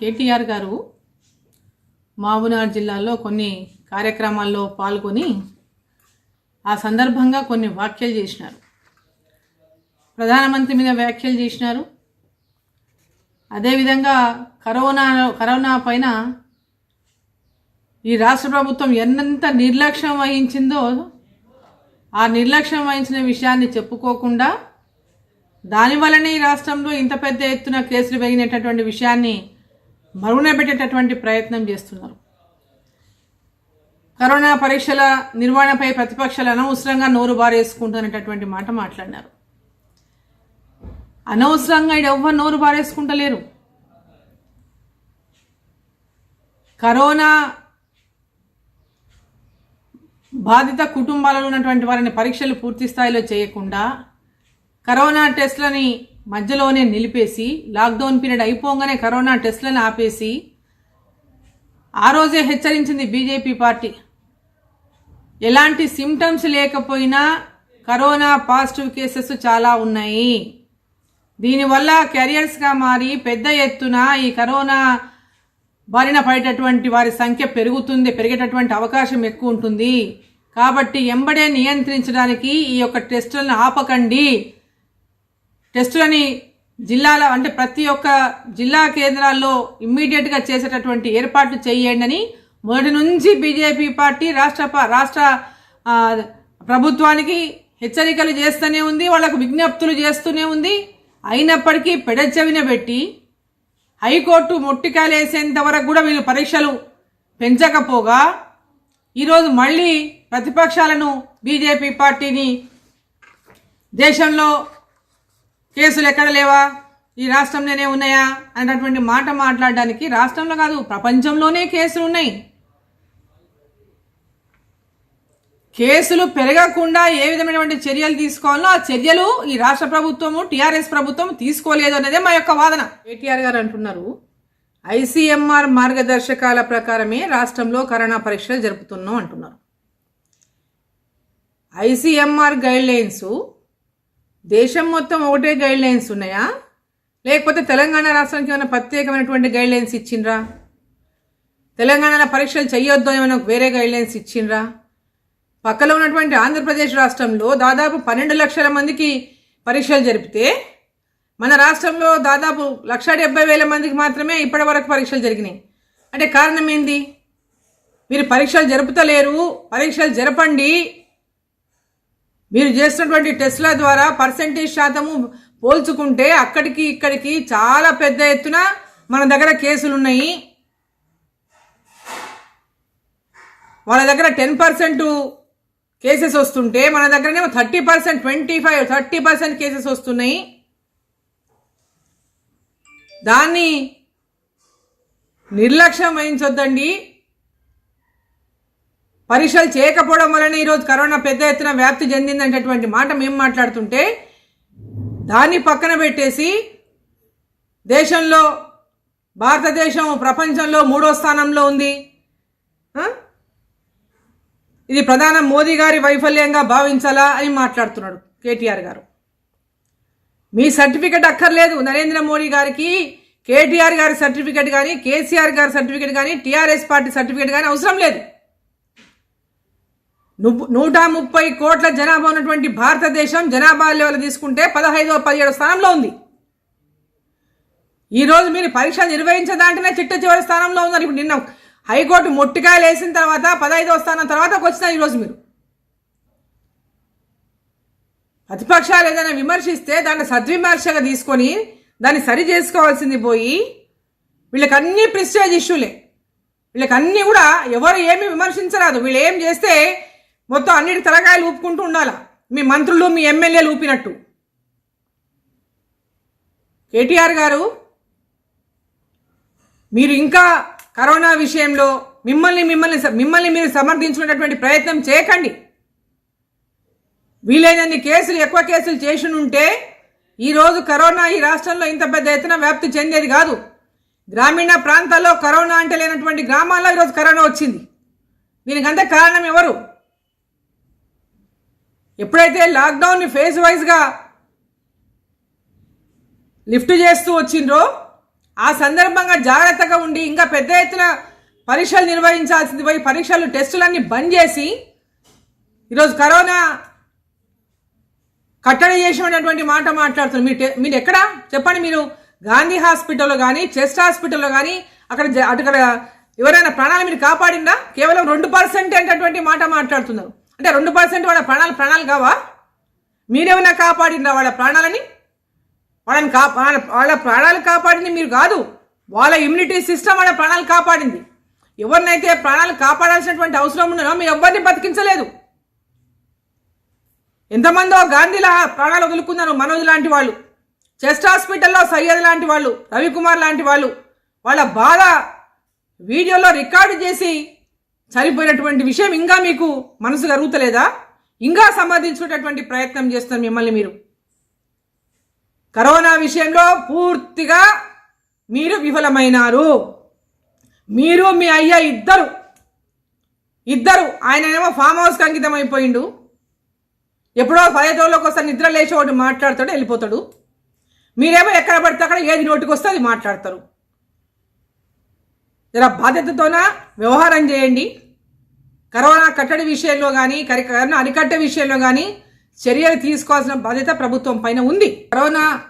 కేటీఆర్ గారు మహబూబ్నగర్ జిల్లాలో కొన్ని కార్యక్రమాల్లో పాల్గొని ఆ సందర్భంగా కొన్ని వ్యాఖ్యలు చేసినారు. ప్రధానమంత్రి మీద వ్యాఖ్యలు చేసినారు. అదేవిధంగా కరోనా కరోనా పైన ఈ రాష్ట్ర ప్రభుత్వం ఎంత నిర్లక్ష్యం వహించిందో ఆ నిర్లక్ష్యం వహించిన విషయాన్ని చెప్పుకోకుండా దానివల్లనే ఈ రాష్ట్రంలో ఇంత పెద్ద ఎత్తున కేసులు పెరిగినటువంటి విషయాన్ని మరుగున పెట్టేటటువంటి ప్రయత్నం చేస్తున్నారు. కరోనా పరీక్షల నిర్వహణపై ప్రతిపక్షాలు అనవసరంగా నోరు బారేసుకుంటున్నటువంటి మాట మాట్లాడినారు. అనవసరంగా ఇక్కడ ఎవ్వరు నోరు బారేసుకుంటలేరు. కరోనా బాధిత కుటుంబాలలో ఉన్నటువంటి వారిని పరీక్షలు పూర్తి స్థాయిలో చేయకుండా కరోనా టెస్ట్లని మధ్యలోనే నిలిపేసి లాక్డౌన్ పీరియడ్ అయిపోగానే కరోనా టెస్ట్లను ఆపేసి ఆ రోజే హెచ్చరించింది బీజేపీ పార్టీ. ఎలాంటి సిమ్టమ్స్ లేకపోయినా కరోనా పాజిటివ్ కేసెస్ చాలా ఉన్నాయి. దీనివల్ల కెరియర్స్గా మారి పెద్ద ఎత్తున ఈ కరోనా బారిన పడేటటువంటి వారి సంఖ్య పెరుగుతుంది పెరిగేటటువంటి అవకాశం ఎక్కువ ఉంటుంది. కాబట్టి ఎంబడే నియంత్రించడానికి ఈ యొక్క టెస్టులను ఆపకండి. టెస్టులని జిల్లాల అంటే ప్రతి ఒక్క జిల్లా కేంద్రాల్లో ఇమ్మీడియట్గా చేసేటటువంటి ఏర్పాట్లు చేయండి అని మొదటి నుంచి బీజేపీ పార్టీ రాష్ట్ర ప- రాష్ట్ర ప్రభుత్వానికి హెచ్చరికలు చేస్తూనే ఉంది వాళ్ళకు విజ్ఞప్తులు చేస్తూనే ఉంది. అయినప్పటికీ పెడచెవిన పెట్టి హైకోర్టు మొట్టికాయలేసేంత వరకు కూడా వీళ్ళు పరీక్షలు పెంచకపోగా ఈరోజు మళ్ళీ ప్రతిపక్షాలను బీజేపీ పార్టీని దేశంలో కేసులు ఎక్కడ లేవా? ఈ రాష్ట్రంలోనే ఉన్నాయా? అనేటటువంటి మాట మాట్లాడడానికి రాష్ట్రంలో కాదు ప్రపంచంలోనే కేసులు ఉన్నాయి. కేసులు పెరగకుండా ఏ విధమైనటువంటి చర్యలు తీసుకోవాలో ఆ చర్యలు ఈ రాష్ట్ర ప్రభుత్వము టీఆర్ఎస్ ప్రభుత్వం తీసుకోలేదు అనేదే మా యొక్క వాదన. కేటీఆర్ గారు అంటున్నారు ఐసీఎంఆర్ మార్గదర్శకాల ప్రకారమే రాష్ట్రంలో కరోనా పరీక్షలు జరుపుతున్నాం అంటున్నారు. ఐసీఎంఆర్ గైడ్ లైన్స్ దేశం మొత్తం ఒకటే గైడ్ లైన్స్ ఉన్నాయా? లేకపోతే తెలంగాణ రాష్ట్రానికి ఏమైనా ప్రత్యేకమైనటువంటి గైడ్ లైన్స్ ఇచ్చిండ్రా? తెలంగాణలో పరీక్షలు చేయొద్దు ఏమైనా వేరే గైడ్ లైన్స్ ఇచ్చిండ్రా? పక్కలో ఉన్నటువంటి ఆంధ్రప్రదేశ్ రాష్ట్రంలో దాదాపు పన్నెండు లక్షల మందికి పరీక్షలు జరిపితే మన రాష్ట్రంలో దాదాపు లక్ష డెబ్బై వేల మందికి మాత్రమే ఇప్పటి వరకు పరీక్షలు జరిగినాయి. అంటే కారణం ఏంది? మీరు పరీక్షలు జరుపుతలేరు పరీక్షలు జరపండి మీరు చేసినటువంటి టెస్ట్ల ద్వారా పర్సంటేజ్ శాతము పోల్చుకుంటే అక్కడికి ఇక్కడికి చాలా పెద్ద ఎత్తున మన దగ్గర కేసులు ఉన్నాయి వాళ్ళ దగ్గర టెన్ పర్సెంట్ కేసెస్ వస్తుంటే మన దగ్గరనేమో thirty percent twenty five thirty percent cases వస్తున్నాయి. దాన్ని నిర్లక్ష్యం వహించొద్దండి. పరీక్షలు చేయకపోవడం వలన ఈరోజు కరోనా పెద్ద ఎత్తున వ్యాప్తి చెందిందనేటటువంటి మాట మేము మాట్లాడుతుంటే దాన్ని పక్కన పెట్టేసి దేశంలో భారతదేశం ప్రపంచంలో మూడో స్థానంలో ఉంది. ఇది ప్రధాన మోదీ గారి వైఫల్యంగా భావించాలా అని మాట్లాడుతున్నాడు కేటీఆర్ గారు. మీ సర్టిఫికెట్ అక్కర్లేదు. నరేంద్ర మోడీ గారికి కేటీఆర్ గారి సర్టిఫికెట్ కానీ కేసీఆర్ గారి సర్టిఫికెట్ కానీ టీఆర్ఎస్ పార్టీ సర్టిఫికెట్ కానీ అవసరం లేదు. నూట ముప్పై కోట్ల జనాభా ఉన్నటువంటి భారతదేశం జనాభా లెవెల్ తీసుకుంటే పదహైదవ పదిహేడు స్థానంలో ఉంది. ఈరోజు మీరు పరీక్ష నిర్వహించదాంటేనే చిట్ట చివరి స్థానంలో ఉన్నారు. ఇప్పుడు నిన్న హైకోర్టు మొట్టికాయలు వేసిన తర్వాత పదహైదవ స్థానం తర్వాత వచ్చిన ఈరోజు మీరు. ప్రతిపక్షాలు ఏదైనా విమర్శిస్తే దాన్ని సద్విమర్శగా తీసుకొని దాన్ని సరి చేసుకోవాల్సింది పోయి వీళ్ళకి అన్ని ప్రిస్టేజ్ ఇష్యూలే. వీళ్ళకి అన్నీ కూడా ఎవరు ఏమి విమర్శించరాదు. వీళ్ళు ఏం చేస్తే మొత్తం అన్నిటి తలకాయలు ఊపుకుంటూ ఉండాలా? మీ మంత్రులు మీ ఎమ్మెల్యేలు ఊపినట్టు. కేటీఆర్ గారు మీరు ఇంకా కరోనా విషయంలో మిమ్మల్ని మిమ్మల్ని మిమ్మల్ని మీరు సమర్థించుకునేటటువంటి ప్రయత్నం చేయకండి. వీలైనన్ని కేసులు ఎక్కువ కేసులు చేసి ఉంటే ఈరోజు కరోనా ఈ రాష్ట్రంలో ఇంత పెద్ద ఎత్తున వ్యాప్తి చెందేది కాదు. గ్రామీణ ప్రాంతాల్లో కరోనా అంటే లేనటువంటి గ్రామాల్లో ఈరోజు కరోనా వచ్చింది. దీనికంత కారణం ఎవరు? ఎప్పుడైతే లాక్డౌన్ని ఫేజ్ వైజ్గా లిఫ్ట్ చేస్తూ వచ్చిండ్రో ఆ సందర్భంగా జాగ్రత్తగా ఉండి ఇంకా పెద్ద ఎత్తున పరీక్షలు నిర్వహించాల్సింది పోయి పరీక్షలు టెస్టులన్నీ బంద్ చేసి ఈరోజు కరోనా కట్టడి చేసినటువంటి మాట మాట్లాడుతున్నారు. మీరు టె- మీరు ఎక్కడ? చెప్పండి మీరు. గాంధీ హాస్పిటల్లో కానీ చెస్ట్ హాస్పిటల్లో కానీ అక్కడ జ- అక్కడ ఎవరైనా ప్రాణాలు మీరు కాపాడిందా? కేవలం రెండు పర్సెంట్ అనేటటువంటి మాట మాట్లాడుతున్నారు. అంటే రెండు పర్సెంట్ వాళ్ళ ప్రాణాలు ప్రాణాలు కావా? మీరేమైనా కాపాడిందా వాళ్ళ ప్రాణాలని? వాళ్ళని కా వాళ్ళ ప్రాణాలు కాపాడింది మీరు కాదు. వాళ్ళ ఇమ్యూనిటీ సిస్టమ్ వాళ్ళ ప్రాణాలు కాపాడింది. ఎవరినైతే ప్రాణాలు కాపాడాల్సినటువంటి అవసరం ఉన్నారో మీరు ఎవరిని బతికించలేదు? ఎంతమందో గాంధీలా ప్రాణాలు వదులుకున్నారు మనోజ్ లాంటి వాళ్ళు. చెస్ట్ హాస్పిటల్లో సయ్యద్ లాంటి వాళ్ళు రవికుమార్ లాంటి వాళ్ళు. వాళ్ళ బాధ వీడియోలో రికార్డు చేసి చనిపోయినటువంటి విషయం ఇంకా మీకు మనసు కరుగుతలేదా? ఇంకా సంబంధించుకునేటువంటి ప్రయత్నం చేస్తారు మిమ్మల్ని మీరు. కరోనా విషయంలో పూర్తిగా మీరు విఫలమైనారు. మీరు మీ అయ్య ఇద్దరు ఇద్దరు ఆయన ఏమో ఫామ్ హౌస్కి అంకితం అయిపోయిండు. ఎప్పుడో పదే రోజులకు ఒకసారి నిద్ర లేచి ఒకటి మాట్లాడతాడు వెళ్ళిపోతాడు. మీరేమో ఎక్కడ పడితే అక్కడ ఏది నోటికి వస్తే అది మాట్లాడతారు. జర బాధ్యతతోన వ్యవహారం చేయండి. కరోనా కట్టడి విషయంలో కానీ కరోనా అరికట్ట విషయంలో కానీ చర్యలు తీసుకోవాల్సిన బాధ్యత ప్రభుత్వం పైన ఉంది. కరోనా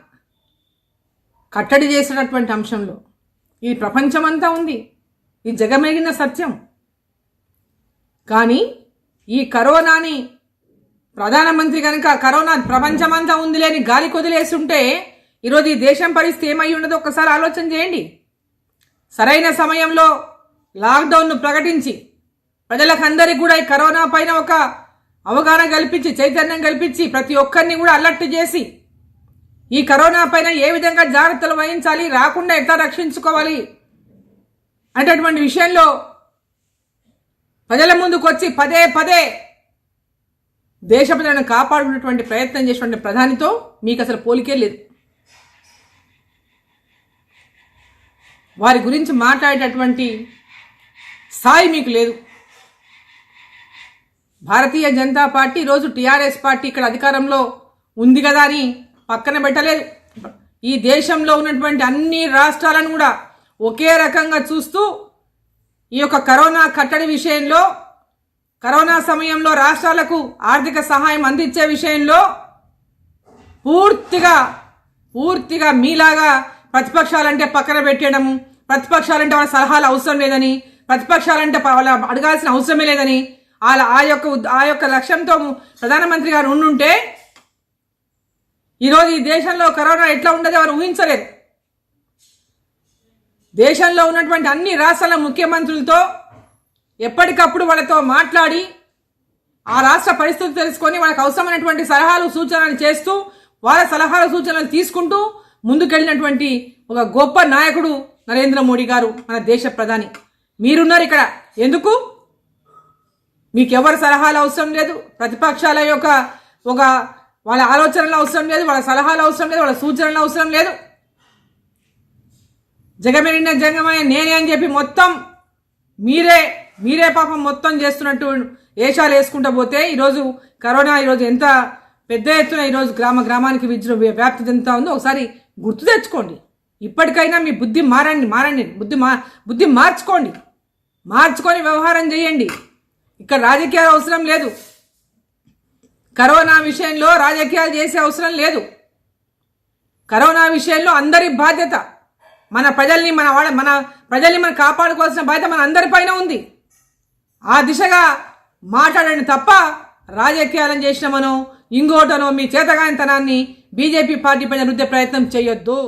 కట్టడి చేసినటువంటి అంశంలో ఈ ప్రపంచమంతా ఉంది. ఈ జగమెగిన సత్యం. కానీ ఈ కరోనాని ప్రధానమంత్రి కనుక కరోనా ప్రపంచమంతా ఉంది లేని గాలి కొదిలేస్తుంటే ఈరోజు ఈ దేశం పరిస్థితి ఏమై ఉండదో? ఒక్కసారి ఆలోచన చేయండి. సరైన సమయంలో లాక్డౌన్ను ప్రకటించి ప్రజలకందరికీ కూడా ఈ కరోనా పైన ఒక అవగాహన కల్పించి చైతన్యం కల్పించి ప్రతి ఒక్కరిని కూడా అలర్ట్ చేసి ఈ కరోనా పైన ఏ విధంగా జాగ్రత్తలు వహించాలి రాకుండా ఎట్లా రక్షించుకోవాలి అనేటటువంటి విషయంలో ప్రజల ముందుకు వచ్చి పదే పదే దేశ ప్రజలను కాపాడుకునేటువంటి ప్రయత్నం చేసినటువంటి ప్రధానితో మీకు అసలు పోలికే లేదు. వారి గురించి మాట్లాడేటటువంటి స్థాయి మీకు లేదు. భారతీయ జనతా పార్టీ ఈరోజు టీఆర్ఎస్ పార్టీ ఇక్కడ అధికారంలో ఉంది కదా అని పక్కన పెట్టలేదు. ఈ దేశంలో ఉన్నటువంటి అన్ని రాష్ట్రాలను కూడా ఒకే రకంగా చూస్తూ ఈ యొక్క కరోనా కట్టడి విషయంలో కరోనా సమయంలో రాష్ట్రాలకు ఆర్థిక సహాయం అందించే విషయంలో పూర్తిగా పూర్తిగా మీలాగా ప్రతిపక్షాలంటే పక్కన పెట్టడము ప్రతిపక్షాలంటే వాళ్ళ సలహాలు అవసరం లేదని ప్రతిపక్షాలంటే వాళ్ళ అడగాల్సిన అవసరమే లేదని వాళ్ళ ఆ యొక్క ఆ యొక్క లక్ష్యంతో ప్రధానమంత్రి గారు ఉండుంటే ఈరోజు ఈ దేశంలో కరోనా ఎట్లా ఉండదో ఎవరు ఊహించలేరు. దేశంలో ఉన్నటువంటి అన్ని రాష్ట్రాల ముఖ్యమంత్రులతో ఎప్పటికప్పుడు వాళ్ళతో మాట్లాడి ఆ రాష్ట్ర పరిస్థితులు తెలుసుకొని వాళ్ళకి అవసరమైనటువంటి సలహాలు సూచనలు చేస్తూ వాళ్ళ సలహాలు సూచనలు తీసుకుంటూ ముందుకెళ్ళినటువంటి ఒక గొప్ప నాయకుడు నరేంద్ర మోడీ గారు మన దేశ ప్రధాని. మీరున్నారు ఇక్కడ. ఎందుకు? మీకు ఎవరి సలహాలు అవసరం లేదు. ప్రతిపక్షాల యొక్క ఒక వాళ్ళ ఆలోచనలు అవసరం లేదు. వాళ్ళ సలహాలు అవసరం లేదు. వాళ్ళ సూచనలు అవసరం లేదు. జగమెరిన జగమయ్య నేనే అని చెప్పి మొత్తం మీరే మీరే పాపం మొత్తం చేస్తున్నట్టు ఏషాలు వేసుకుంటూ పోతే ఈరోజు కరోనా ఈరోజు ఎంత పెద్ద ఎత్తున ఈరోజు గ్రామ గ్రామానికి విజృ వ్యాప్తి చెందుతా ఉందో ఒకసారి గుర్తు తెచ్చుకోండి. ఇప్పటికైనా మీ బుద్ధి మారండి మారండి. బుద్ధి మా బుద్ధి మార్చుకోండి. మార్చుకొని వ్యవహారం చేయండి. ఇక్కడ రాజకీయాలు అవసరం లేదు. కరోనా విషయంలో రాజకీయాలు చేసే అవసరం లేదు. కరోనా విషయంలో అందరి బాధ్యత మన ప్రజల్ని మన వాళ్ళ మన ప్రజల్ని మనం కాపాడుకోవాల్సిన బాధ్యత మన అందరిపైన ఉంది. ఆ దిశగా మాట్లాడండి తప్ప రాజకీయాలను చేసినామనో ఇంకోటనో మీ చేతగానితనాన్ని బీజేపీ పార్టీ పైన రుద్దే ప్రయత్నం చేయొద్దు.